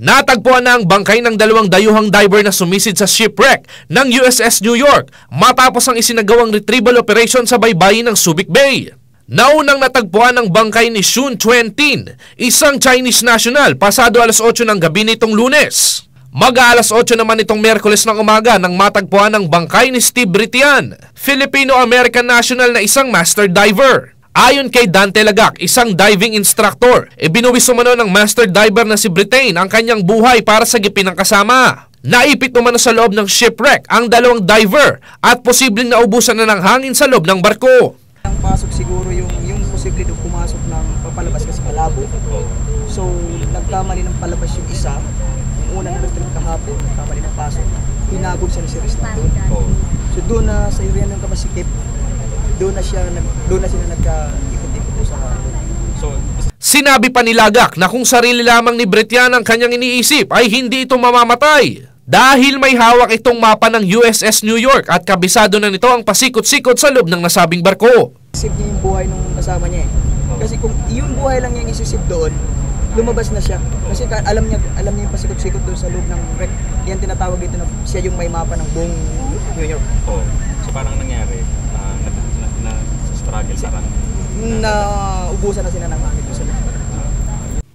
Natagpuan na ang bangkay ng dalawang dayuhang diver na sumisid sa shipwreck ng USS New York matapos ang isinagawang retrieval operation sa baybayin ng Subic Bay. Naunang natagpuan ang bangkay ni Shun Chuentin, isang Chinese national, pasado alas 8 ng gabi nitong lunes. Mag-aalas 8 naman itong Merkules ng umaga nang matagpuan ang bangkay ni Steve Britian, Filipino-American national na isang master diver. Ayon kay Dante Lagak, isang diving instructor, ibinuwis umano ng master diver na si Britain ang kanyang buhay para sa gipin ng kasama. Naipit umano sa loob ng shipwreck ang dalawang diver at posibleng naubusan na ng hangin sa loob ng barko. Ang pasok siguro yung yung posible doon pumasok ng papalabas kasi kalabo. So nagkamali ng palabas yung isa. Yung una na nag-trip kahapon, nagkamali ng pasok. Hinabog siya ni si Rizna doon. So doon na sa area ng kamasikip, doon na siya nag doon na sila nagka-ikot-ikot doon sa So, Sinabi pa ni Lagak na kung sarili lamang ni Britian ang kanyang iniisip ay hindi ito mamamatay. Dahil may hawak itong mapa ng USS New York at kabisado na nito ang pasikot-sikot sa loob ng nasabing barko. isip niya yung buhay nung kasama niya eh. Kasi kung yung buhay lang niya yung isisip doon, lumabas na siya. Kasi ka- alam niya, alam niya yung pasikot-sikot doon sa loob ng wreck. Yan tinatawag dito na siya yung may mapa ng buong New York. oh, so parang nangyari, ah, na, na, na, sa struggle, parang, Na ubusan na sila ng hangin sa.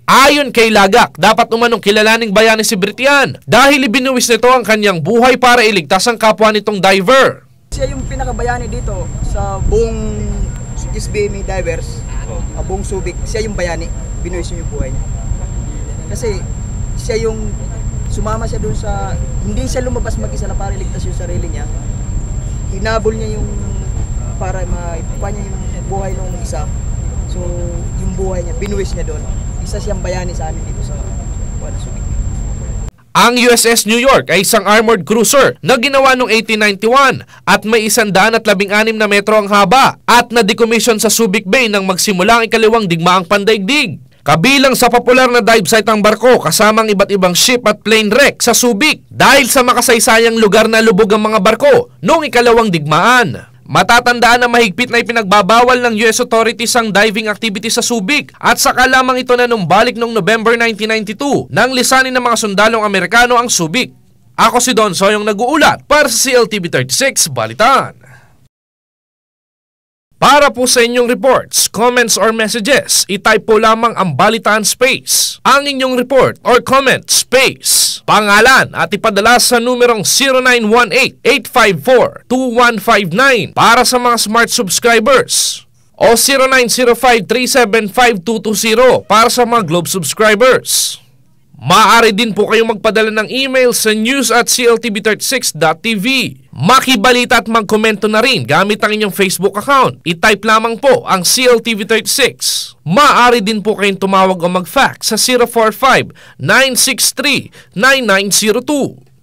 Ayon kay Lagak, dapat umanong kilalaning bayani si Britian dahil ibinuwis nito ang kanyang buhay para iligtas ang kapwa nitong diver. Siya yung pinakabayani dito sa buong SBME Divers, oh, uh, buong Subic. Siya yung bayani. Binuwis yung buhay niya. Kasi siya yung sumama siya doon sa hindi siya lumabas mag-isa na para iligtas yung sarili niya. Hinabol niya yung para maipupa niya yung buhay ng isa. So, yung buhay niya, binuwis niya doon. Isa siyang bayani sa amin dito sa Buwan Subic. Ang USS New York ay isang armored cruiser na ginawa noong 1891 at may 116 na metro ang haba at na-decommission sa Subic Bay nang magsimula ang ikalawang digmaang pandaigdig. Kabilang sa popular na dive site ang barko kasama ang iba't ibang ship at plane wreck sa Subic dahil sa makasaysayang lugar na lubog ang mga barko noong ikalawang digmaan. Matatandaan na mahigpit na ipinagbabawal ng US authorities ang diving activity sa Subic at saka lamang ito na nung balik noong November 1992 nang lisanin ng mga sundalong Amerikano ang Subic. Ako si Don Soyong nag-uulat para sa CLTV 36 Balitan. Para po sa inyong reports, comments or messages, itype po lamang ang Balitan Space. Ang inyong report or comment space, pangalan at ipadala sa numerong 0918-854-2159 para sa mga smart subscribers o 0905-375-220 para sa mga Globe subscribers. Maaari din po kayong magpadala ng email sa news at cltv36.tv. Makibalita at magkomento na rin gamit ang inyong Facebook account. I-type lamang po ang CLTV36. Maaari din po kayong tumawag o mag-fax sa 045-963-9902.